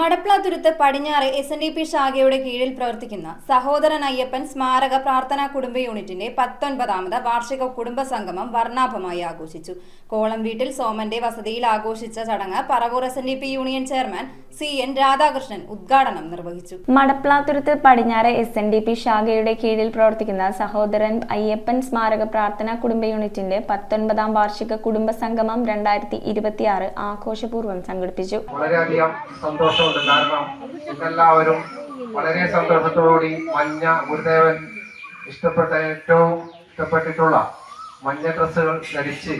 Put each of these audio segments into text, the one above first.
മടപ്ലാതുരുത്ത് പടിഞ്ഞാറ് S N D P ശാഖയുടെ കീഴിൽ പ്രവർത്തിക്കുന്ന സഹോദരൻ അയ്യപ്പൻ സ്മാരക പ്രാർത്ഥനാ കുടുംബ യൂണിറ്റിന്റെ പത്തൊൻപതാമത് വാർഷിക കുടുംബ സംഗമം വർണാഭമായി ആഘോഷിച്ചു. കോളം വീട്ടിൽ സോമന്റെ വസതിയിൽ ആഘോഷിച്ച ചടങ്ങ് Paravur S N D P union chairman C N Radhakrishnan ഉദ്ഘാടനം നിർവഹിച്ചു. മടപ്ലാത്തുരുത്ത് പടിഞ്ഞാറ് എസ് എൻ ഡി പി ശാഖയുടെ കീഴിൽ പ്രവർത്തിക്കുന്ന സഹോദരൻ അയ്യപ്പൻ സ്മാരക പ്രാർത്ഥനാ കുടുംബ യൂണിറ്റിന്റെ പത്തൊൻപതാം വാർഷിക കുടുംബ സംഗമം രണ്ടായിരത്തി ഇരുപത്തിയാറ് ആഘോഷപൂർവം സംഘടിപ്പിച്ചു. വളരെയധികം സന്തോഷമുണ്ട് കാരണം ഇതെല്ലാവരും വളരെ സന്തോഷത്തോടുകൂടി മഞ്ഞ ഗുരുദേവൻ ഇഷ്ടപ്പെട്ട ഏറ്റവും ഇഷ്ടപ്പെട്ടിട്ടുള്ള മഞ്ഞ ഡ്രസ്സുകൾ ധരിച്ച്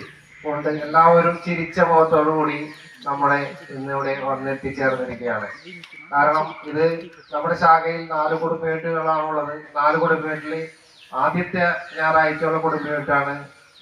കൊണ്ട് എല്ലാവരും ചിരിച്ച മുഖത്തോടുകൂടി നമ്മളെ ഇന്നിവിടെ വന്നെത്തിച്ചേർന്നിരിക്കുകയാണ്. കാരണം ഇത് നമ്മുടെ ശാഖയിൽ നാല് കുടുംബേട്ടുകളാണുള്ളത് നാല് കുടുംബേട്ടിൽ ആദ്യത്തെ ഞായറാഴ്ചയുള്ള കുടുംബേട്ടാണ്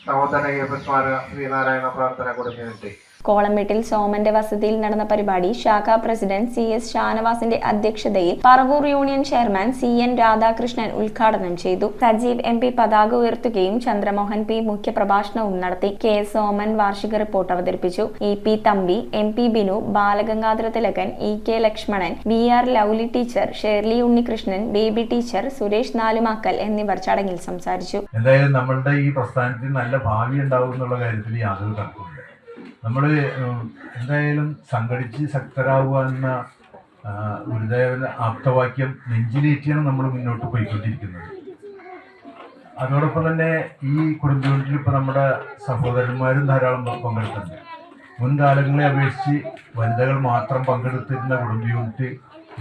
സഹോദര സ്മാരക ശ്രീനാരായണ പ്രാർത്ഥന കുടുംബവീട്ട് കോളംവീട്ടിൽ സോമന്റെ വസതിയിൽ നടന്ന പരിപാടി ശാഖാ പ്രസിഡന്റ് സി എസ് ഷാനവാസിന്റെ അധ്യക്ഷതയിൽ Paravur union chairman C N Radhakrishnan ഉദ്ഘാടനം ചെയ്തു. സജീവ് എം പി പതാക ഉയർത്തുകയും ചന്ദ്രമോഹൻ പി മുഖ്യപ്രഭാഷണവും നടത്തി. കെ സോമൻ വാർഷിക റിപ്പോർട്ട് അവതരിപ്പിച്ചു. E P Thampi M P Binu Balagangadhara Thilakan E K Lakshmanan V R Lovely teacher Shirley Unnikrishnan Baby teacher Suresh Nalumakkal എന്നിവർ ചടങ്ങിൽ സംസാരിച്ചു. എന്തായാലും നമ്മളുടെ ഈ പ്രസ്ഥാനത്തിന് നല്ല ഭാവി ഉണ്ടാവും എന്നുള്ള കാര്യത്തിൽ യാതൊരു തർക്കമില്ല നമ്മൾ എന്തായാലും സംഘടിച്ച് ശക്തരാകുക എന്ന ഗുരുദേവന്റെ ഗുരുദേവന ആപ്തവാക്യം നെഞ്ചിലേറ്റിയാണ് നമ്മൾ മുന്നോട്ട് പോയിക്കൊണ്ടിരിക്കുന്നത്. അതോടൊപ്പം തന്നെ ഈ കുടുംബത്തിൽ ഇപ്പോൾ നമ്മുടെ സഹോദരന്മാരും ധാരാളം പ- പങ്കെടുക്കുന്നുണ്ട് മുൻകാലങ്ങളെ അപേക്ഷിച്ച് വനിതകൾ മാത്രം പങ്കെടുത്തിരുന്ന കുടുംബ യൂണിറ്റ്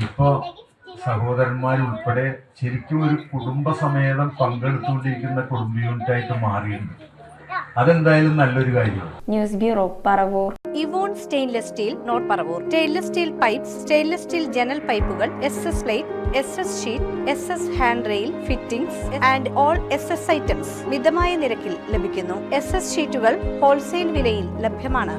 ഇപ്പോൾ സഹോദരന്മാരുൾപ്പെടെ ശരിക്കും ഒരു കുടുംബസമേതം പങ്കെടുത്തുകൊണ്ടിരിക്കുന്ന കുടുംബ യൂണിറ്റായിട്ട് മാറിയിട്ടുണ്ട്. അതെന്തായാലും നല്ലൊരു കാര്യമാണ്. News bureau Paravur Evon stainless steel note Paravur stainless steel pipe stainless steel ജനൽ പൈപ്പുകൾ S S plate S S sheet S S hand rail fittings and all S S items മിതമായ നിരക്കിൽ ലഭിക്കുന്നു. എസ് എസ് ഷീറ്റുകൾ wholesale വിലയിൽ ലഭ്യമാണ്.